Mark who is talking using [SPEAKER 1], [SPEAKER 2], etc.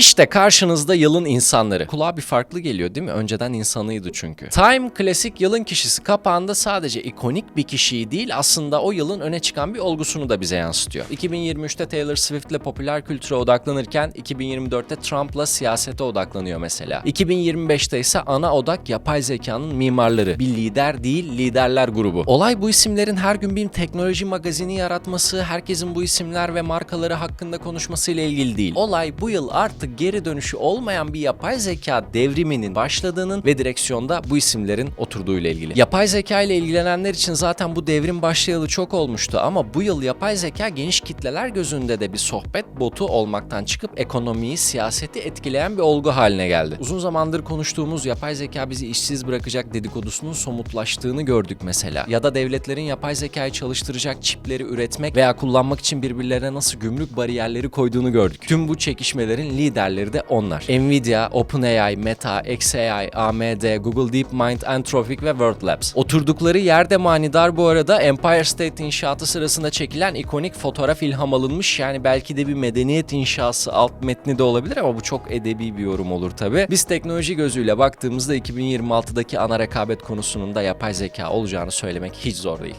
[SPEAKER 1] İşte karşınızda yılın insanları. Kulağa bir farklı geliyor değil mi? Önceden insanıydı çünkü. Time klasik yılın kişisi kapağında sadece ikonik bir kişiyi değil aslında o yılın öne çıkan bir olgusunu da bize yansıtıyor. 2023'te Taylor Swift'le popüler kültüre odaklanırken 2024'te Trump'la siyasete odaklanıyor mesela. 2025'te ise ana odak yapay zekanın mimarları. Bir lider değil liderler grubu. Olay bu isimlerin her gün bir teknoloji magazini yaratması, herkesin bu isimler ve markaları hakkında konuşmasıyla ilgili değil. Olay bu yıl artık geri dönüşü olmayan bir yapay zeka devriminin başladığının ve direksiyonda bu isimlerin oturduğuyla ilgili. Yapay zeka ile ilgilenenler için zaten bu devrim başlayalı çok olmuştu ama bu yıl yapay zeka geniş kitleler gözünde de bir sohbet botu olmaktan çıkıp ekonomiyi, siyaseti etkileyen bir olgu haline geldi. Uzun zamandır konuştuğumuz yapay zeka bizi işsiz bırakacak dedikodusunun somutlaştığını gördük mesela. Ya da devletlerin yapay zekayı çalıştıracak çipleri üretmek veya kullanmak için birbirlerine nasıl gümrük bariyerleri koyduğunu gördük. Tüm bu çekişmelerin liderleri de onlar. Nvidia, OpenAI, Meta, xAI, AMD, Google DeepMind, Anthropic ve World Labs. Oturdukları yerde manidar bu arada Empire State inşaatı sırasında çekilen ikonik fotoğraf ilham alınmış. Yani belki de bir medeniyet inşası alt metni de olabilir ama bu çok edebi bir yorum olur tabi. Biz teknoloji gözüyle baktığımızda 2026'daki ana rekabet konusunun da yapay zeka olacağını söylemek hiç zor değil.